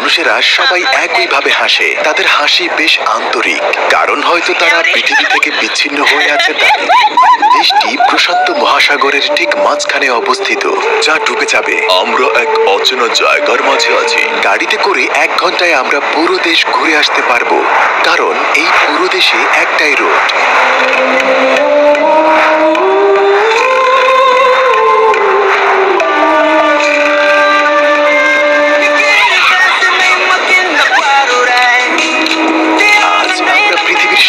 মানুষেরা সবাই একইভাবে হাসে। তাদের হাসি বেশ আন্তরিক। কারণ হয়তো তারা পৃথিবী থেকে বিচ্ছিন্ন হয়ে আছে তাই। দেশটি প্রশান্ত মহাসাগরের ঠিক মাঝখানে অবস্থিত যা ডুবে যাবে। আমরা এক অচেনা জায়গার মাঝে আছি। গাড়িতে করে এক ঘন্টায় আমরা পুরো দেশ ঘুরে আসতে পারব। কারণ এই পুরো দেশে একটাই রোড।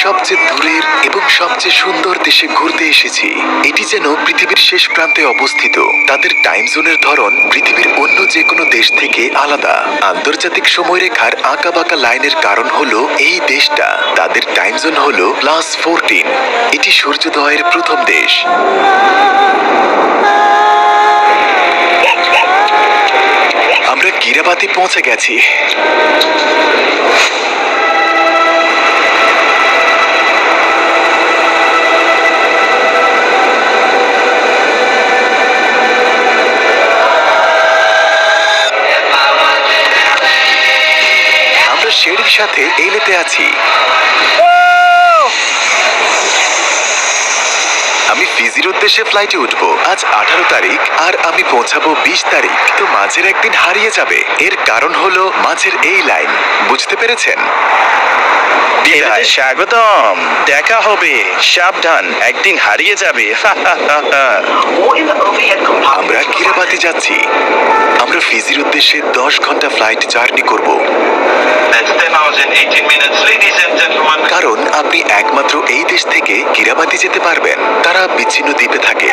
সবচেয়ে দূরের এবং সবচেয়ে সুন্দর দেশে ঘুরতে এসেছি। এটি যেন পৃথিবীর শেষ প্রান্তে অবস্থিত। তাদের টাইম জোনের ধরন পৃথিবীর অন্য যে কোনো দেশ থেকে আলাদা। আন্তর্জাতিক সময়রেখার আঁকা বাঁকা লাইনের কারণ হলো এই দেশটা। তাদের টাইম জোন হলো প্লাস ফোরটিন এটি সূর্যোদয়ের প্রথম দেশ। আমরা গিরাবাতি পৌঁছে গেছি। সাথে এলেতে আছি। আমি ফিজির উদ্দেশ্যে ফ্লাইটে উঠবো। আজ আঠারো তারিখ আর আমি পৌঁছাবো বিশ তারিখ। তো মাঝের একদিন হারিয়ে যাবে। এর কারণ হলো মাঝের এই লাইন বুঝতে পেরেছেন? বিদায়, স্বাগতম। দেখা হবে। সাবধান, একদিন হারিয়ে যাবে। আমরা কিরাবাতি যাচ্ছি। আমরা ফিজির উদ্দেশ্যে দশ ঘণ্টা ফ্লাইট জার্নি করব। That's 10 hours and 18 minutes. Ladies কারণ আপনি একমাত্র এই দেশ থেকে কিরাবাতি যেতে পারবেন। তারা বিচ্ছিন্ন দ্বীপে থাকে।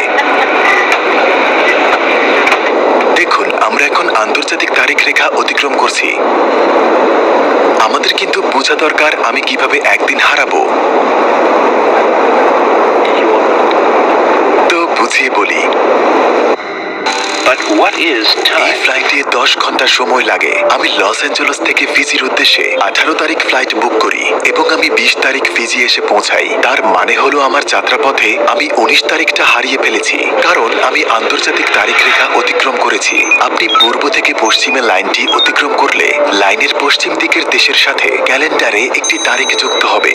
দেখুন, আমরা এখন আন্তর্জাতিক তারিখ রেখা অতিক্রম করছি। আমাদের কিন্তু বোঝা দরকার আমি কীভাবে একদিন হারাবো। তো বুঝিয়ে বলি বাট হোয়াট ইজ এই ফ্লাইটে দশ ঘণ্টা সময় লাগে। আমি লস অ্যাঞ্জেলস থেকে ফিজির উদ্দেশ্যে আঠারো তারিখ ফ্লাইট বুক করি এবং আমি বিশ তারিখ ফিজি এসে পৌঁছাই। তার মানে হলো আমার যাত্রাপথে আমি উনিশ তারিখটা হারিয়ে ফেলেছি। কারণ আমি আন্তর্জাতিক তারিখ রেখা অতিক্রম করেছি। আপনি পূর্ব থেকে পশ্চিমে লাইনটি অতিক্রম করলে লাইনের পশ্চিম দিকের দেশের সাথে ক্যালেন্ডারে একটি তারিখ যুক্ত হবে।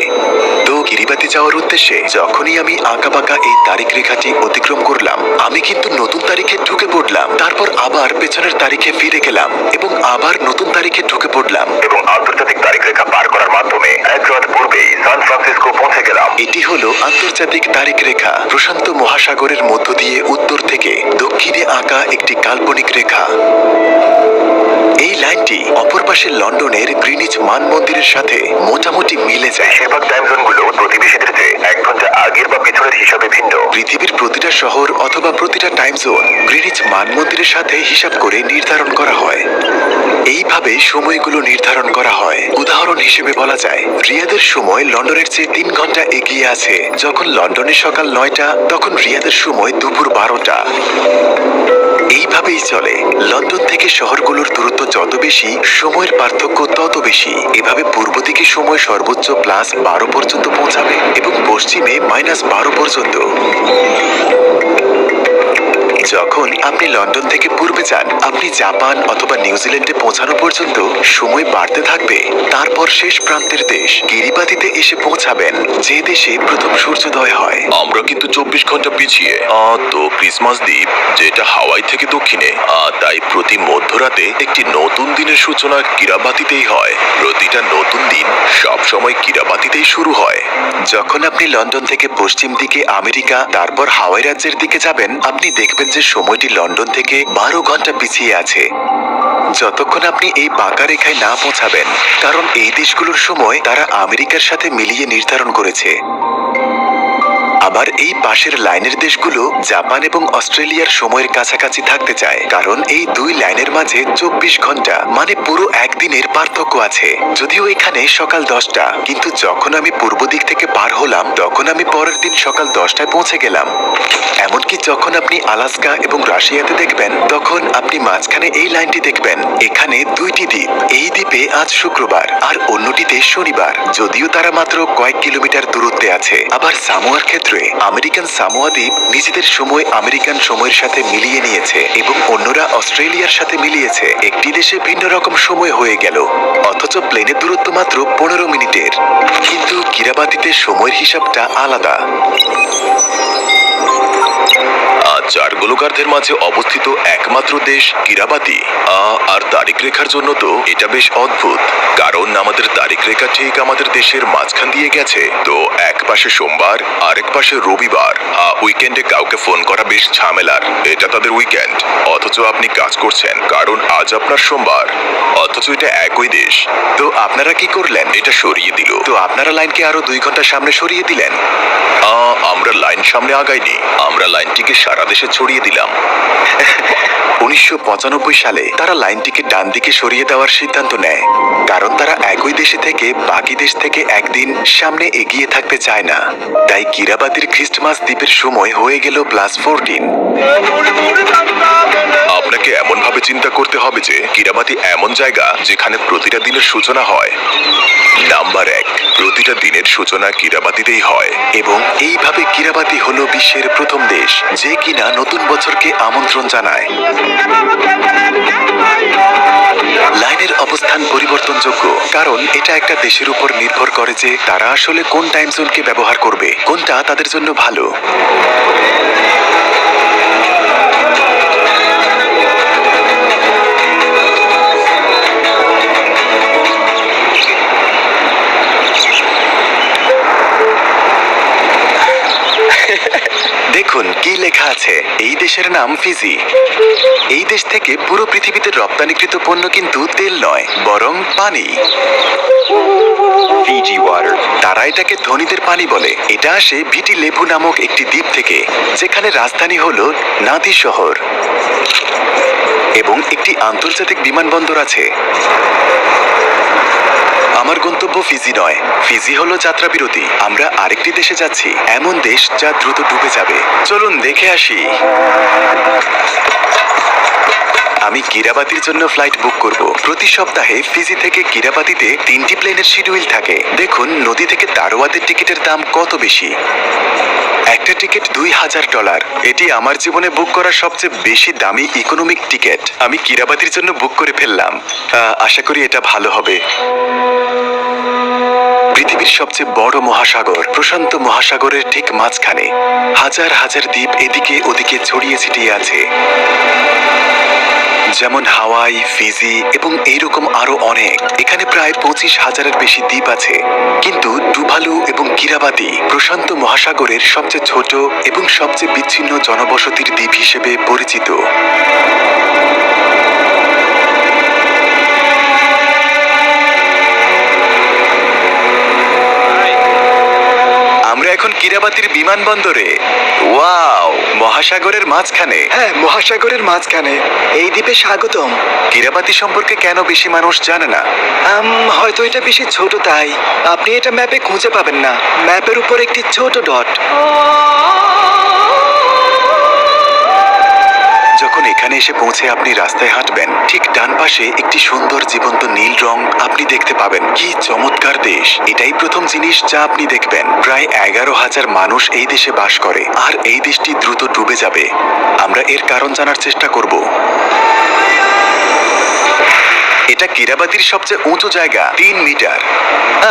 তো গিরিবাতি যাওয়ার উদ্দেশ্যে যখনই আমি আঁকাবাঁকা এই তারিখ রেখাটি অতিক্রম করলাম, আমি কিন্তু নতুন তারিখে ঢুকে পড়লাম। তারপর আবার পেছনের তারিখে ফিরে গেলাম এবং আবার নতুন তারিখে ঢুকে পড়লাম। এবং আন্তর্জাতিক তারিখ রেখা পার করার মাধ্যমে এক রাত পূর্বেই সান ফ্রান্সিসকো পৌঁছে গেলাম। এটি হলো আন্তর্জাতিক তারিখ রেখা প্রশান্ত মহাসাগরের মধ্য দিয়ে উত্তর থেকে দক্ষিণে আঁকা একটি কাল্পনিক রেখা। এই লাইনটি অপর পাশে লন্ডনের গ্রিনিচ মান মন্দিরের সাথে মোটামুটি মিলে যায়। বেশিরভাগ টাইম জোনগুলো প্রতিবেশীদের চেয়ে এক ঘণ্টা আগের বা পিছনের হিসাবে ভিন্ন পৃথিবীর প্রতিটা শহর অথবা প্রতিটা টাইম জোন গ্রিনিচ মান মন্দিরের সাথে হিসাব করে নির্ধারণ করা হয়। এইভাবে সময়গুলো নির্ধারণ করা হয়। উদাহরণ হিসেবে বলা যায়, রিয়াদের সময় লন্ডনের চেয়ে তিন ঘণ্টা এগিয়ে আছে। যখন লন্ডনে সকাল নয়টা, তখন রিয়াদের সময় দুপুর বারোটা। এইভাবেই চলে। লন্ডন থেকে শহরগুলোর দূরত্ব যত বেশি, সময়ের পার্থক্য তত বেশি। এভাবে পূর্ব দিকে সময় সর্বোচ্চ প্লাস বারো পর্যন্ত পৌঁছাবে এবং পশ্চিমে মাইনাস বারো পর্যন্ত। যখন আপনি লন্ডন থেকে পূর্বে যান আপনি জাপান অথবা নিউজিল্যান্ডে পৌঁছানো পর্যন্ত সময় বাড়তে থাকবে। তারপর শেষ প্রান্তের দেশ গিরিবাতিতে এসে পৌঁছাবেন যে দেশে প্রথম সূর্যোদয় হয়। আমরা কিন্তু চব্বিশ ঘণ্টা পিছিয়ে। তো ক্রিসমাস দ্বীপ যেটা হাওয়াই থেকে দক্ষিণে তাই প্রতি মধ্যরাতে একটি নতুন দিনের সূচনা কিরাবাতিতেই হয়। প্রতিটা নতুন দিন সব সময় কিরাবাতিতেই শুরু হয়। যখন আপনি লন্ডন থেকে পশ্চিম দিকে আমেরিকা তারপর হাওয়াই রাজ্যের দিকে যাবেন আপনি দেখবেন যে সময়টি লন্ডন থেকে বারো ঘণ্টা পিছিয়ে আছে। যতক্ষণ আপনি এই বাঁকা রেখায় না পৌঁছাবেন, কারণ এই দেশগুলোর সময় তারা আমেরিকার সাথে মিলিয়ে নির্ধারণ করেছে। আবার এই পাশের লাইনের দেশগুলো জাপান এবং অস্ট্রেলিয়ার সময়ের কাছাকাছি থাকতে চায়। কারণ এই দুই লাইনের মাঝে চব্বিশ ঘণ্টা মানে পুরো একদিনের পার্থক্য আছে। যদিও এখানে সকাল দশটা, কিন্তু যখন আমি পূর্ব দিক থেকে পার হলাম, তখন আমি পরের দিন সকাল দশটায় পৌঁছে গেলাম। এমনকি যখন আপনি আলাস্কা এবং রাশিয়াতে দেখবেন, তখন আপনি মাঝখানে এই লাইনটি দেখবেন। এখানে দুইটি দ্বীপ, এই দ্বীপে আজ শুক্রবার, আর অন্যটিতে শনিবার। যদিও তারা মাত্র কয়েক কিলোমিটার দূরত্বে আছে। আবার সামোয়ার ক্ষেত্র সূত্রে আমেরিকান সামোয়া দ্বীপ নিজেদের সময় আমেরিকান সময়ের সাথে মিলিয়ে নিয়েছে এবং অন্যরা অস্ট্রেলিয়ার সাথে মিলিয়েছে। একটি দেশে ভিন্ন রকম সময় হয়ে গেল, অথচ প্লেনের দূরত্ব মাত্র পনেরো মিনিটের। কিন্তু কিরাবাতিতে সময়ের হিসাবটা আলাদা। আর চার গোলকার্ধের মাঝে অবস্থিত একমাত্র দেশ কিরাবাতি আ, আর তারিখ রেখার জন্য তো এটা বেশ অদ্ভুত। কারণ আমাদের তারিখ রেখা ঠিক আমাদের দেশের মাঝখান দিয়ে গেছে। তো এক পাশে সোমবার আরেক পাশে রবিবার। আ, উইকেন্ডে কাউকে ফোন করা বেশ ঝামেলার। এটা তাদের উইকেন্ড। অথচ আপনি কাজ করছেন কারণ আজ আপনার সোমবার। অথচ এটা একই দেশ। তো আপনারা কি করলেন? এটা সরিয়ে দিল। তো আপনারা লাইনকে আরও দুই ঘণ্টা সামনে সরিয়ে দিলেন? আমরা লাইন সামনে আগাইনি। আমরা লাইনটিকে সারা দেশে ছড়িয়ে দিলাম। উনিশশো পঁচানব্বই সালে তারা লাইনটিকে ডান দিকে সরিয়ে দেওয়ার সিদ্ধান্ত নেয়। কারণ তারা একই দেশে থেকে বাকি দেশ থেকে একদিন সামনে এগিয়ে থাকতে চায় না। তাই কিরাবাতির খ্রিস্টমাস দ্বীপের সময় হয়ে গেল প্লাস ফোরটিন। আপনাকে এমন ভাবে চিন্তা করতে হবে যে কিরাবাতি এমন জায়গা যেখানে প্রতিটা দিনের সূচনা হয়। নাম্বার এক, প্রতিটা দিনের সূচনা কিরাবাতিতেই হয়। এবং এইভাবে কিরাবাতি হলো বিশ্বের প্রথম দেশ, যে কিনা নতুন বছরকে আমন্ত্রণ জানায়। লাইনের অবস্থান পরিবর্তনযোগ্য, কারণ এটা একটা দেশের উপর নির্ভর করে যে তারা আসলে কোন টাইম জোনকে ব্যবহার করবে, কোনটা তাদের জন্য ভালো। দেখুন কি লেখা আছে। এই দেশের নাম ফিজি। এই দেশ থেকে পুরো পৃথিবীতে রপ্তানিকৃত পণ্য কিন্তু তেল নয়, বরং পানি। Fiji water. তারা এটাকে ধনীদের পানি বলে। এটা আসে ভিটি লেবু নামক একটি দ্বীপ থেকে, যেখানে রাজধানী হল নাদি শহর। এবং একটি আন্তর্জাতিক বিমানবন্দর আছে। আমার গন্তব্য ফিজি নয়। ফিজি হলো যাত্রা বিরতি আমরা আরেকটি দেশে যাচ্ছি। এমন দেশ যা দ্রুত ডুবে যাবে। চলুন দেখে আসি। আমি কিরাবাতির জন্য ফ্লাইট বুক করব। প্রতি সপ্তাহে ফিজি থেকে কিরাবাতিতে তিনটি প্লেনের শিডিউল থাকে। দেখুন, নদী থেকে দারোয়াদের টিকিটের দাম কত বেশি। একটা টিকিট দুই হাজার ডলার। এটি আমার জীবনে বুক করা সবচেয়ে বেশি দামি ইকোনমিক টিকিট। আমি কিরাবাতির জন্য বুক করে ফেললাম। আশা করি এটা ভালো হবে। সবচেয়ে বড় মহাসাগর, প্রশান্ত মহাসাগরের ঠিক মাঝখানে। হাজার হাজার দ্বীপ এদিকে ওদিকে ছড়িয়ে ছিটিয়ে আছে। যেমন হাওয়াই, ফিজি এবং এইরকম আরও অনেক। এখানে প্রায় পঁচিশ হাজারের বেশি দ্বীপ আছে। কিন্তু টুভালু এবং কিরাবাতি প্রশান্ত মহাসাগরের সবচেয়ে ছোট এবং সবচেয়ে বিচ্ছিন্ন জনবসতির দ্বীপ হিসেবে পরিচিত। এখন কিরাবাতির বিমানবন্দরে। ওয়াও মহাসাগরের মাঝখানে। হ্যাঁ মহাসাগরের মাঝখানে। এই দ্বীপে স্বাগতম। কিরাবাতি সম্পর্কে কেন বেশি মানুষ জানে না? আম, হয়তো এটা বেশি ছোট তাই। আপনি এটা ম্যাপে খুঁজে পাবেন না। ম্যাপের উপর একটি ছোট ডট। যখন এখানে এসে পৌঁছে আপনি রাস্তায় হাঁটবেন। ঠিক ডান পাশে একটি সুন্দর জীবন্ত নীল রং আপনি দেখতে পাবেন। কি চমৎকার দেশ! এটাই প্রথম জিনিস যা আপনি দেখবেন। প্রায় এগারো হাজার মানুষ এই দেশে বাস করে। আর এই দেশটি দ্রুত ডুবে যাবে। আমরা এর কারণ জানার চেষ্টা করব। এটা কিরাবাতির সবচেয়ে উঁচু জায়গা, তিন মিটার।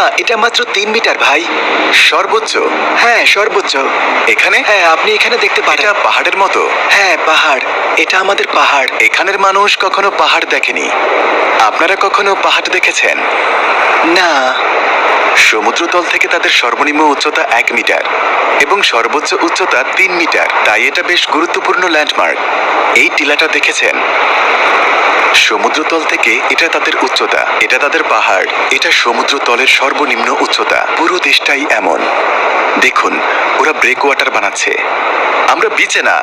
হ্যাঁ এটা মাত্র তিন মিটার ভাই। সর্বোচ্চ? হ্যাঁ সর্বোচ্চ। এখানে? হ্যাঁ আপনি এখানে দেখতে এটা পারেন পাহাড়ের মতো? হ্যাঁ পাহাড়। এটা আমাদের পাহাড়। এখানের মানুষ কখনো পাহাড় দেখেনি। আপনারা কখনো পাহাড় দেখেছেন? না। সমুদ্রতল থেকে তাদের সর্বনিম্ন উচ্চতা এক মিটার এবং সর্বোচ্চ উচ্চতা তিন মিটার। তাই এটা বেশ গুরুত্বপূর্ণ ল্যান্ডমার্ক। এই টিলাটা দেখেছেন? সমুদ্রতল থেকে এটা তাদের উচ্চতা, এটা তাদের পাহাড়, এটা সমুদ্রতলের সর্বনিম্ন উচ্চতা। পুরো দেশটাই এমন। দেখুন, ওরা ব্রেক ওয়াটার বানাচ্ছে। আমরা বিচে না,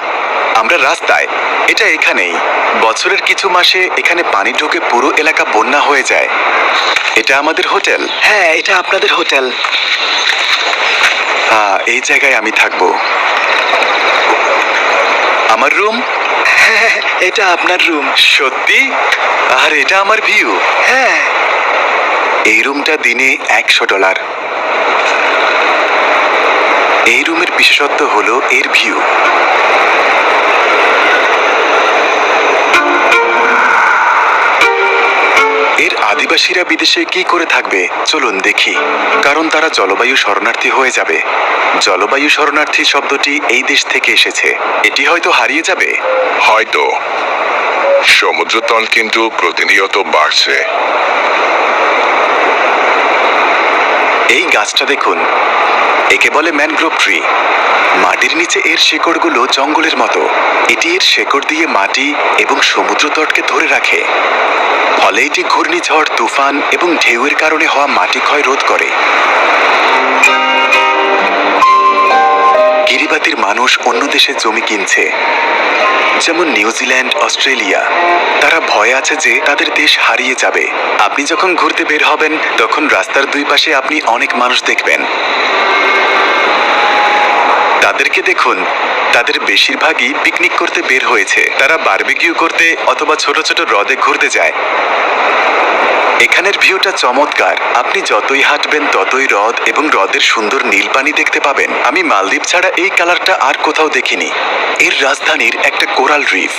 আমরা রাস্তায়। এটা এখানেই। বছরের কিছু মাসে এখানে পানি ঢুকে পুরো এলাকা বন্যা হয়ে যায়। এটা আমাদের হোটেল? হ্যাঁ এটা আপনাদের হোটেল। হ্যাঁ এই জায়গায় আমি থাকব। আমার রুম? হ্যাঁ এটা আপনার রুম। সত্যি? আর এটা আমার ভিউ। হ্যাঁ। এই রুমটা দিনে একশো ডলার। এই রুমের বিশেষত্ব হলো এর ভিউ। আদিবাসীরা বিদেশে কি করে থাকবে? চলুন দেখি। কারণ তারা জলবায়ু শরণার্থী হয়ে যাবে। জলবায়ু শরণার্থী শব্দটি এই দেশ থেকে এসেছে। এটি হয়তো হারিয়ে যাবে। হয়তো। সমুদ্রতল কিন্তু প্রতিনিয়ত বাড়ছে। এই গাছটা দেখুন। একে বলে ম্যানগ্রোভ ট্রি। মাটির নিচে এর শেকড়গুলো জঙ্গলের মতো। এটি এর শেকড় দিয়ে মাটি এবং সমুদ্র তটকে ধরে রাখে। ফলে এটি ঘূর্ণিঝড়, তুফান এবং ঢেউয়ের কারণে হওয়া মাটি ক্ষয় রোধ করে। কিরিবাতির মানুষ অন্য দেশে জমি কিনছে। যেমন নিউজিল্যান্ড অস্ট্রেলিয়া। তারা ভয় আছে যে তাদের দেশ হারিয়ে যাবে। আপনি যখন ঘুরতে বের হবেন, তখন রাস্তার দুই পাশে আপনি অনেক মানুষ দেখবেন। তাদেরকে দেখুন, তাদের বেশিরভাগই পিকনিক করতে বের হয়েছে। তারা বারবিকিউ করতে অথবা ছোট ছোট হ্রদে ঘুরতে যায়। এখানের ভিউটা চমৎকার। আপনি যতই হাঁটবেন, ততই হ্রদ এবং হ্রদের সুন্দর নীল পানি দেখতে পাবেন। আমি মালদ্বীপ ছাড়া এই কালারটা আর কোথাও দেখিনি। এর রাজধানীর একটা কোরাল রিফ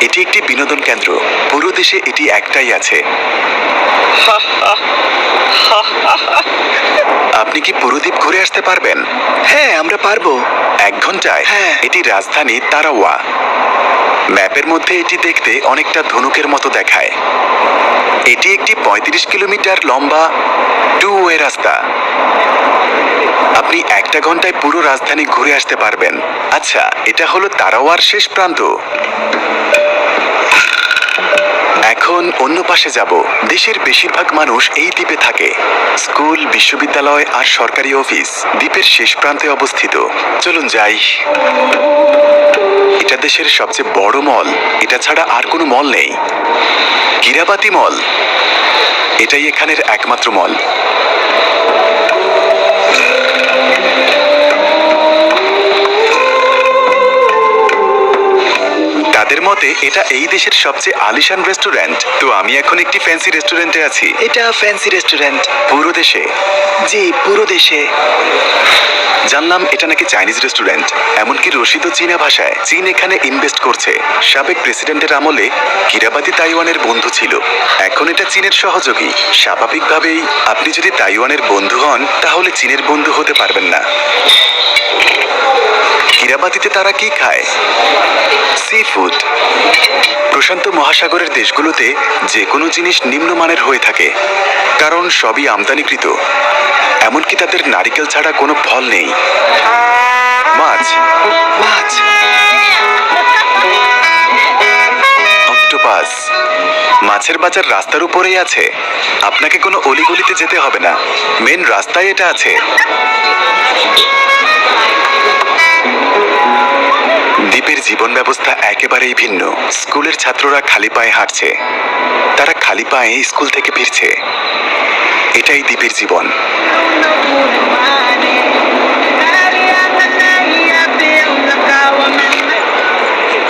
এটি একটি বিনোদন কেন্দ্র। পুরো দেশে এটি একটাই আছে। আপনি কি পুরোদ্বীপ ঘুরে আসতে পারবেন? হ্যাঁ আমরা পারব। এক ঘন্টায়? হ্যাঁ। এটি রাজধানী তারাওয়া। ম্যাপের মধ্যে এটি দেখতে অনেকটা ধনুকের মতো দেখায়। এটি একটি পঁয়ত্রিশ কিলোমিটার লম্বা টু ওয়ে রাস্তা। আপনি একটা ঘন্টায় পুরো রাজধানী ঘুরে আসতে পারবেন। আচ্ছা এটা হলো তারাওয়ার শেষ প্রান্ত। এখন অন্য পাশে যাব। দেশের বেশিরভাগ মানুষ এই দ্বীপে থাকে। স্কুল, বিশ্ববিদ্যালয় আর সরকারি অফিস দ্বীপের শেষ প্রান্তে অবস্থিত। চলুন যাই। এটা দেশের সবচেয়ে বড় মল। এটা ছাড়া আর কোনো মল নেই। কিরাবাতি মল। এটাই এখানের একমাত্র মল। মতে এটা এই দেশের সবচেয়ে আলিশান রেস্টুরেন্ট। তো আমি এখন একটি ফ্যান্সি রেস্টুরেন্টে আছি। এটা ফ্যান্সি রেস্টুরেন্ট পুরো দেশে? জি পুরো দেশে। জানলাম এটা নাকি চাইনিজ রেস্টুরেন্ট এমনকি রশিদও চীনা ভাষায়। চীন এখানে ইনভেস্ট করছে। সাবেক প্রেসিডেন্টের আমলে কিরাবাতি তাইওয়ানের বন্ধু ছিল। এখন এটা চীনের সহযোগী। স্বাভাবিকভাবেই আপনি যদি তাইওয়ানের বন্ধু হন তাহলে চীনের বন্ধু হতে পারবেন না। কিরাবাতিতে তারা কি খায়? সি ফুড প্রশান্ত মহাসাগরের দেশগুলোতে যে কোনো জিনিস নিম্নমানের হয়ে থাকে, কারণ সবই আমদানিকৃত। এমনকি তাদের নারিকেল ছাড়া কোনো ফল নেই। মাছ। মাছ। অক্টোপাস মাছের বাজার রাস্তার উপরেই আছে। আপনাকে কোনো অলিগলিতে যেতে হবে না। মেন রাস্তায় এটা আছে। দ্বীপের জীবন ব্যবস্থা একেবারেই ভিন্ন। স্কুলের ছাত্ররা খালি পায়ে হাঁটছে। তারা খালি পায়ে স্কুল থেকে ফিরছে। এটাই দ্বীপের জীবন।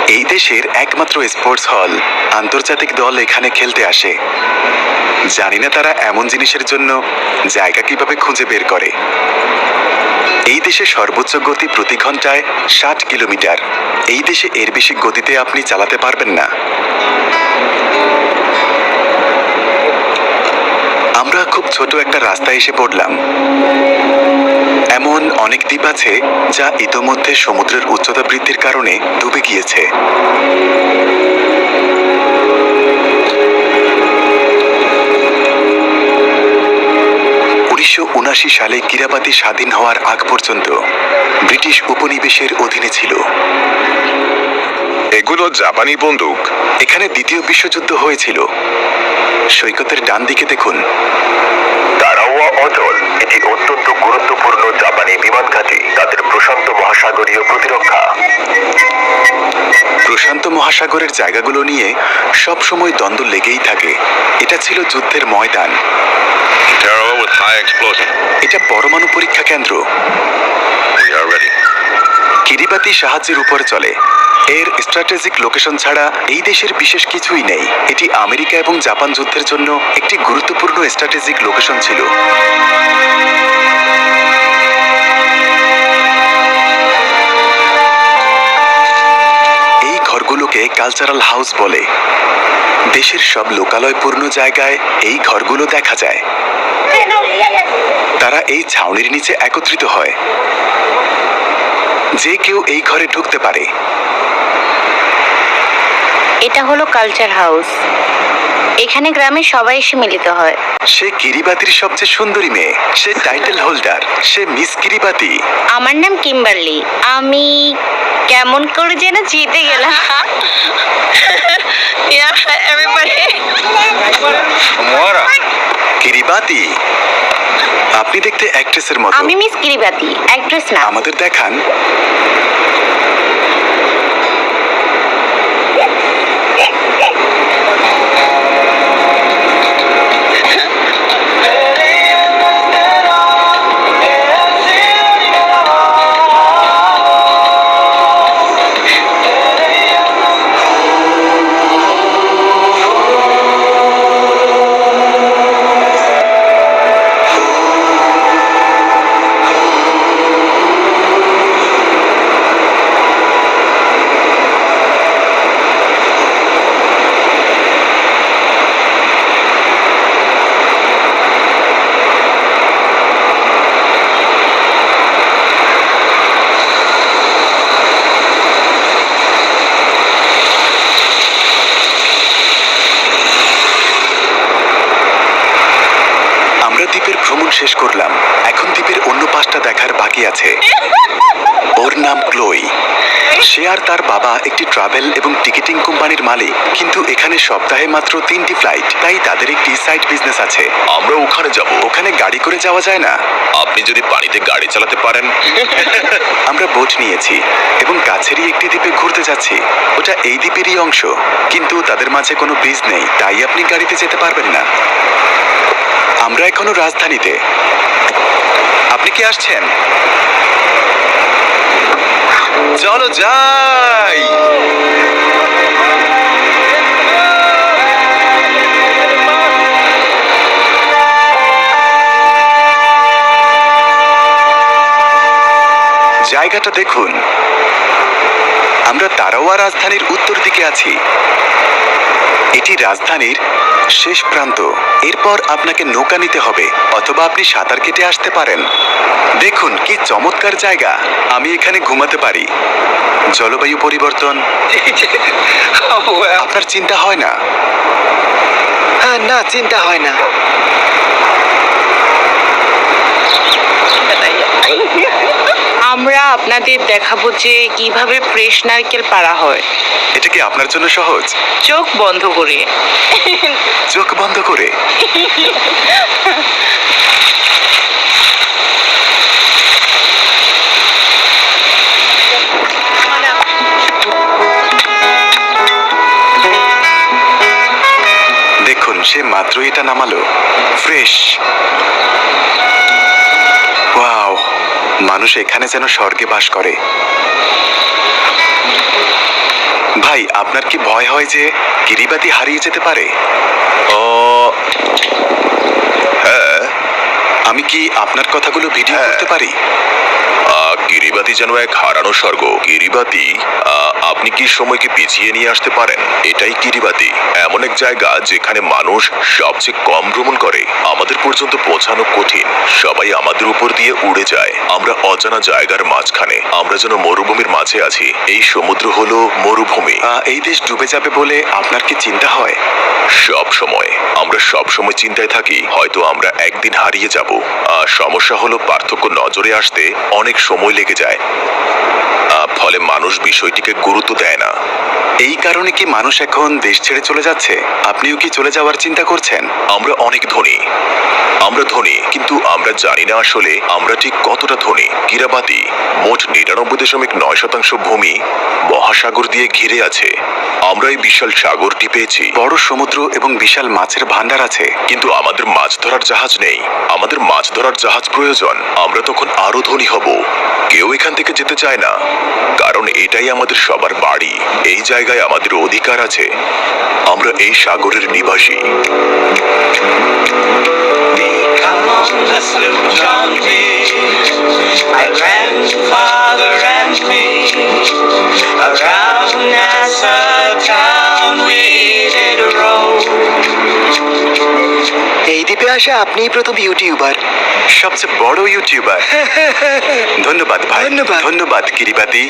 এই দেশের একমাত্র স্পোর্টস হল, আন্তর্জাতিক দল এখানে খেলতে আসে। জানি না তারা এমন জিনিসের জন্য জায়গা কীভাবে খুঁজে বের করে। এই দেশে সর্বোচ্চ গতি প্রতি ঘন্টায় ষাট কিলোমিটার। এই দেশে এর বেশি গতিতে আপনি চালাতে পারবেন না। আমরা খুব ছোট একটা রাস্তায় এসে পড়লাম। এমন অনেক দ্বীপ আছে যা ইতোমধ্যে সমুদ্রের উচ্চতা বৃদ্ধির কারণে ডুবে গিয়েছে। উনিশশো সালে কিরাবাতি স্বাধীন হওয়ার আগ পর্যন্ত ব্রিটিশ উপনিবেশের অধীনে ছিল। এগুলো জাপানি বন্দুক। এখানে দ্বিতীয় বিশ্বযুদ্ধ হয়েছিল। সৈকতের ডান দিকে দেখুন। তারাওয়া অঞ্চল এটি অত্যন্ত গুরুত্বপূর্ণ জাপানি বিমান ঘাঁটি তাদের প্রশান্ত মহাসাগরীয় প্রতিরক্ষা। প্রশান্ত মহাসাগরের জায়গাগুলো নিয়ে সব সময় দ্বন্দ্ব লেগেই থাকে। এটা ছিল যুদ্ধের ময়দান। High explosive. এটা পরমাণু পরীক্ষা কেন্দ্র। কিরিবাতি সাহায্যের উপরে চলে। এর স্ট্র্যাটেজিক লোকেশন ছাড়া এই দেশের বিশেষ কিছুই নেই। এটি আমেরিকা এবং জাপান যুদ্ধের জন্য একটি গুরুত্বপূর্ণ স্ট্র্যাটেজিক লোকেশন ছিল। এই ঘরগুলোকে কালচারাল হাউস বলে। দেশের সব লোকালয়পূর্ণ জায়গায় এই ঘরগুলো দেখা যায়। তারা এই ছাউনির নিচে একত্রিত হয়। যে কেউ এই ঘরে ঢুকতে পারে। এটা হলো কালচার হাউস। এখানে গ্রামের সবাই এসে মিলিত হয়। সে কিরিবাতির সবচেয়ে সুন্দরী মেয়ে। সে টাইটেল হোল্ডার। সে মিস কিরিবাতি। আমার নাম কিম্বারলি। আমি কেমন করে যেন জিতে গেলাম। কিরিবাতি? আপনি দেখতে অ্যাক্ট্রেসের মতো। আমি মিস কিরিবাতি অ্যাক্ট্রেস না। আমাদের দেখান। একটি ট্রাভেল এবং টিকিটিং কোম্পানির মালিক। কিন্তু এখানে সপ্তাহে মাত্র তিনটি ফ্লাইট তাই তাদের একটি সাইড বিজনেস আছে। আমরা ওখানে যাব। ওখানে গাড়ি করে যাওয়া যায় না। আপনি যদি পানিতে গাড়ি চালাতে পারেন। আমরা বোট নিয়েছি এবং কাছেরই একটি দ্বীপে ঘুরতে যাচ্ছি। ওটা এই দ্বীপেরই অংশ। কিন্তু তাদের মাঝে কোনো ব্রিজ নেই তাই আপনি গাড়িতে যেতে পারবেন না। আমরা এখনও রাজধানীতে। আপনি কি আসছেন? চলো যাই। জায়গাটা দেখুন। আমরা তারাওয়া রাজধানীর উত্তর দিকে আছি। এটি রাজধানীর শেষ প্রান্ত। এরপর আপনাকে নৌকা নিতে হবে অথবা আপনি সাঁতার কেটে আসতে পারেন। দেখুন কি চমৎকার জায়গা। আমি এখানে ঘুমাতে পারি। জলবায়ু পরিবর্তন। আপনার চিন্তা হয় না? হ্যাঁ না চিন্তা হয় না। আমরা আপনাদের দেখাবো যে কীভাবে ফ্রেশ নারকেল পাড়া হয়। এটা কি আপনার জন্য সহজ? চোখ বন্ধ করে। চোখ বন্ধ করে? দেখুন সে মাত্র এটা নামালো। ফ্রেশ। ওয়াও। মানুষ এখানে যেন স্বর্গে বাস করে। ভাই আপনার কি ভয় হয় যে গিরিবাতি হারিয়ে যেতে পারে? ও। হ্যাঁ। আমি কি আপনার কথাগুলো ভিডিও হ্যাঁ। করতে পারি? গিরিবাতি যেন এক হারানো স্বর্গ। গিরিবাতি আপনি কি সময়কে পিছিয়ে নিয়ে আসতে পারেন? এটাই কিরিবাতি। এমন এক জায়গা যেখানে মানুষ সবচেয়ে কম ভ্রমণ করে। আমাদের পর্যন্ত পৌঁছানো কঠিন। সবাই আমাদের উপর দিয়ে উড়ে যায়। আমরা অজানা জায়গার মাঝখানে। আমরা যেন মরুভূমির মাঝে আছি। এই সমুদ্র হলো মরুভূমি। এই দেশ ডুবে যাবে বলে আপনার কি চিন্তা হয়? সব সময়। আমরা সব সময় চিন্তায় থাকি হয়তো আমরা একদিন হারিয়ে যাব। আর সমস্যা হলো পার্থক্য নজরে আসতে অনেক সময় লেগে যায়। ফলে মানুষ বিষয়টিকে গুরুত্ব দেয় না। এই কারণে কি মানুষ এখন দেশ ছেড়ে চলে যাচ্ছে? আপনিও কি চলে যাওয়ার চিন্তা করছেন? আমরা অনেক ধনী। আমরা ধনী কিন্তু আমরা জানি না আসলে আমরা ঠিক কতটা ধনী। কিরাবাতি মোট নিরানব্বই দশমিক নয় শতাংশ ভূমি মহাসাগর দিয়ে ঘিরে আছে। আমরা এই বিশাল সাগরটি পেয়েছি। বড় সমুদ্র এবং বিশাল মাছের ভান্ডার আছে। কিন্তু আমাদের মাছ ধরার জাহাজ নেই। আমাদের মাছ ধরার জাহাজ প্রয়োজন। আমরা তখন আরও ধনী হব। কেউ এখান থেকে যেতে চায় না। কারণ এটাই আমাদের সবার বাড়ি। এই জায়গায় আমাদের অধিকার আছে। আমরা এই সাগরের নিবাসী। Around on, Nassau আসা আপনিই প্রথম ইউটিউবার। সবচেয়ে বড় ইউটিউবার। ধন্যবাদ ভাই। ধন্যবাদ। ধন্যবাদ কিরিবাতি